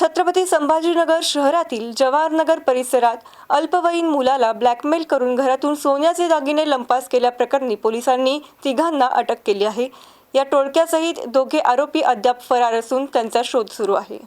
छत्रपती संभाजीनगर शहरातील जवाहरनगर परिसरात अल्पवयीन मुलाला ब्लॅकमेल करून घरातून सोन्याचे दागिने लंपास केल्याप्रकरणी पोलिसांनी तिघांना अटक केली आहे. या टोळक्यासहित दोघे आरोपी अद्याप फरार असून त्यांचा शोध सुरू आहे.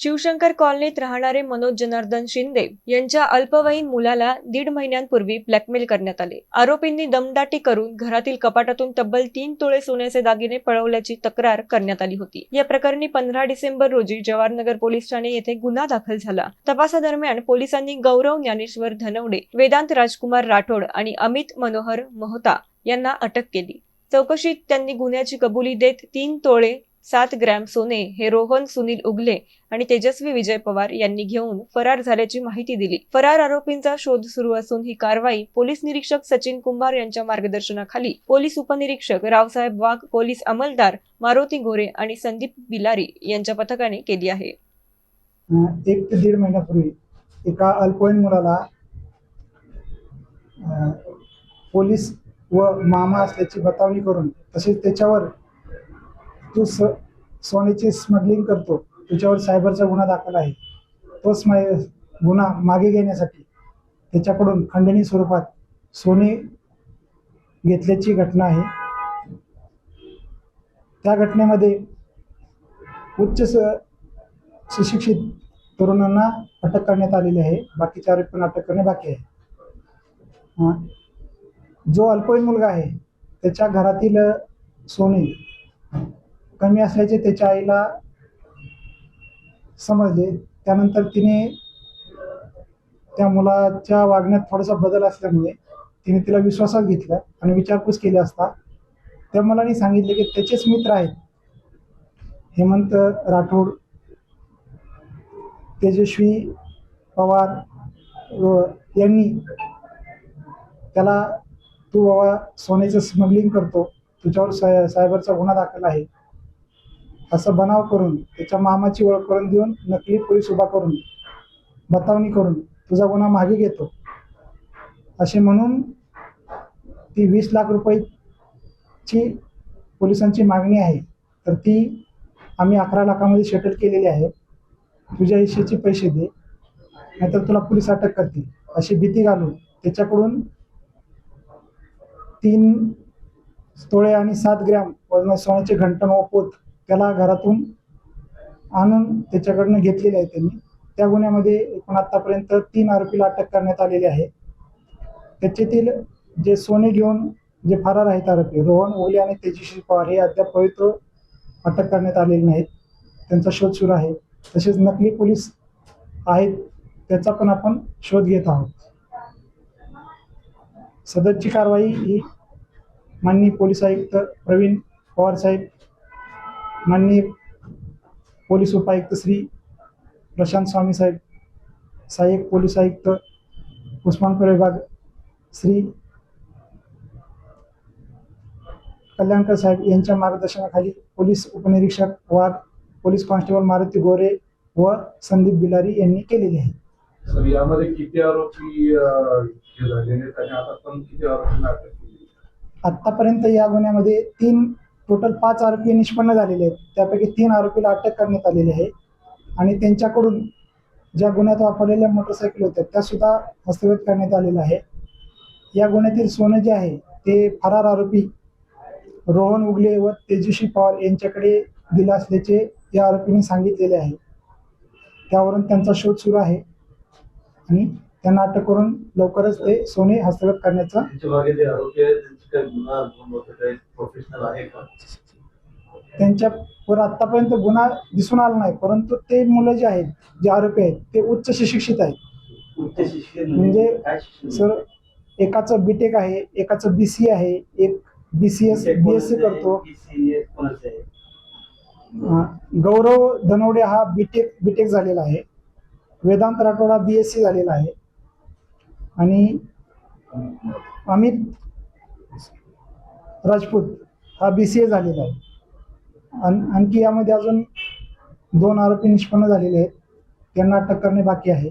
शिवशंकर कॉलनीत राहणारे मनोज जनार्दन शिंदे यांच्या अल्पवयीन मुलाला दीड महिन्यांपूर्वी ब्लॅकमेल करण्यात आले. आरोपींनी दमदाटी करून घरातील कपाटातून तब्बल तीन तोळे सोन्याचे दागिने पळवल्याची तक्रार करण्यात आली होती. या प्रकरणी पंधरा डिसेंबर रोजी जवाहरनगर पोलीस ठाणे येथे गुन्हा दाखल झाला. तपासादरम्यान पोलिसांनी गौरव ज्ञानेश्वर धनवडे वेदांत राजकुमार राठोड आणि अमित मनोहर मोहता यांना अटक केली. चौकशीत त्यांनी गुन्ह्याची कबुली देत तीन तोळे सात ग्रॅम सोने हे रोहन सुनील उगले आणि तेजस्वी विजय पवार यांनी घेऊन फरार झाल्याची माहिती दिली. फरार आरोपींचा शोध सुरू असून ही कारवाई पोलीस निरीक्षक सचिन कुंभार यांच्या मार्गदर्शनाखाली पोलीस उपनिरीक्षक रावसाहेब वाघ पोलीस अंमलदार मारुती गोरे आणि संदीप बिलारी यांच्या पथकाने केली आहे. एक ते दीड महिन्यापूर्वी एका अल्पवयीन मुलाला पोलीस व मामा असल्याची बतावणी करून तसेच त्याच्यावर जो स सोन्याची स्मगलिंग करतो त्याच्यावर सायबरचा गुन्हा दाखल आहे. तो स्माय गुन्हा मागे घेण्यासाठी त्याच्याकडून खंडणी स्वरूपात सोने घेतल्याची घटना आहे. त्या घटनेमध्ये उच्च स सुशिक्षित तरुणांना अटक करण्यात आलेली आहे. बाकीच्या पण अटक करणे बाकी आहे. जो अल्पवयीन मुलगा आहे त्याच्या घरातील सोने कमी असल्याचे त्याच्या आईला समजले. त्यानंतर तिने त्या मुलाच्या वागण्यात थोडासा बदल असल्यामुळे तिने तिला विश्वासात घेतला आणि विचारपूस केली असता. त्या मुलाने सांगितले की त्याचेच मित्र आहेत. हेमंत राठोड तेजस्वी पवार व यांनी त्याला तू बाबा सोन्याचं स्मगलिंग करतो. तुझ्यावर साय सायबरचा गुन्हा दाखल आहे. असं बनाव करून त्याच्या मामाची ओळख करून देऊन नकली पोलीस उभा करून बतावणी करून तुझा गुन्हा मागे घेतो. असे म्हणून ती वीस लाख रुपयाची पोलिसांची मागणी आहे. तर ती आम्ही अकरा लाखामध्ये शेटल केलेली आहे. तुझ्या हिशेचे पैसे दे नाहीतर तुला पोलीस अटक करतील. अशी भीती घालून त्याच्याकडून तीन तोळे आणि सात ग्रॅम वजन सोन्याचे घंटण व पोत त्याला घरातून आणून त्याच्याकडनं घेतलेले आहे त्यांनी. त्या गुन्ह्यामध्ये एकूण आतापर्यंत तीन आरोपीला अटक करण्यात आलेली आहे. त्याच्यातील जे सोने घेऊन जे फरार आहेत आरोपी रोहन ओले आणि तेजस्वी पवार हे अद्याप पवित्र अटक करण्यात आलेले नाहीत. त्यांचा शोध सुरू आहे. तसेच नकली पोलीस आहेत त्याचा पण आपण शोध घेत आहोत. सदरची कारवाई ही माननीय पोलीस आयुक्त प्रवीण पवार साहेब माननीय पोलीस उपायुक्त श्री प्रशांत स्वामी साहेब सहाय्यक पोलीस आयुक्त उस्मानपूर विभाग श्री कल्याणकर साहेब यांच्या मार्गदर्शनाखाली पोलीस उपनिरीक्षक वाघ पोलीस कॉन्स्टेबल मारुती गोरे व संदीप बिलारी यांनी केलेली आहे. सर यामध्ये किती आरोपी अं, झालेले आहेत आणि आता पण किती आरोपींना अटक केली आत्तापर्यंत या गुन्ह्यामध्ये तीन टोटल पाच आरोपी निष्पन्न झालेले आहेत. त्यापैकी तीन आरोपीला अटक करण्यात आलेली आहे. आणि त्यांच्याकडून ज्या गुन्ह्यात वापरलेल्या मोटरसायकल होत्या त्या सुद्धा हस्तगत करण्यात आलेल्या आहे या गुन्ह्यातील सोनं जे आहे ते फरार आरोपी रोहन उगले व तेजस्वी पवार यांच्याकडे दिलं असल्याचे या आरोपींनी सांगितलेले आहे. त्यावरून त्यांचा शोध सुरू आहे. आणि त्यांना अटक करून लवकरच ते सोने हस्तगत करण्याचा त्यांच्या प्रोफेशनल आहे का? त्यांच्यावर आतापर्यंत गुन्हा दिसून आला नाही परंतु ते मुलं जे आहेत जे आरोपी आहेत ते उच्च सुशिक्षित आहेत. उच्च म्हणजे शिक्षण सर एकाचं बीटेक आहे एकाचं बी सी आहे एक B C S B S C करतो. गौरव धनवडे हा बीटेक बीटेक झालेला आहे. वेदांत राठोड हा बी एस सी झालेला आहे. आणि अमित राजपूत हा बी सी ए झालेला आहे. आण आणखी यामध्ये अजून दोन आरोपी निष्पन्न झालेले आहेत. त्यांना अटक करणे बाकी आहे.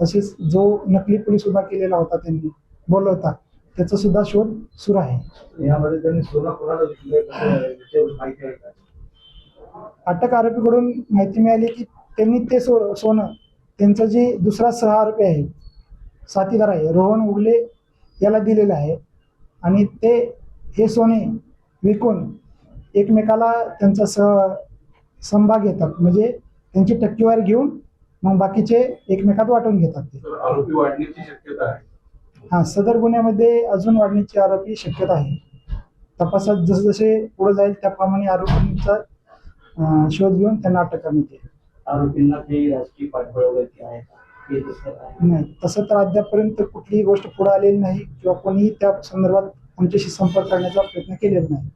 तसेच जो नकली पोलीस उभा केलेला होता त्यांनी बोलवता त्याचा सुद्धा शोध सुरू आहे. यामध्ये त्यांनी अटक आरोपीकडून माहिती मिळाली की त्यांनी ते सो सोनं त्यांचं जे दुसरा सह आरोपी आहे साथीदार आहे रोहन उगले याला दिलेलं आहे. आणि ते हे सोने विकून एकमेकाला त्यांचा सह समभाग घेतात. म्हणजे त्यांची टक्केवारी घेऊन मग बाकीचे एकमेकात वाटून घेतात ते. आरोपी वाढण्याची शक्यता आहे. हा सदर गुन्ह्यामध्ये अजून वाढण्याची आरोपी शक्यता आहे. तपासात जसजसे पुढे जाईल त्याप्रमाणे आरोपींचा शोध घेऊन त्यांना अटक करण्यात येईल. आरोपींना काही राजकीय पाठबळ वगैरे आहे का? हे तसं आहे? नाही तसं तर अद्यापपर्यंत कुठलीही गोष्ट पुढे आलेली नाही किंवा कोणीही त्या संदर्भात आमच्याशी संपर्क करण्याचा प्रयत्न केलेला नाही.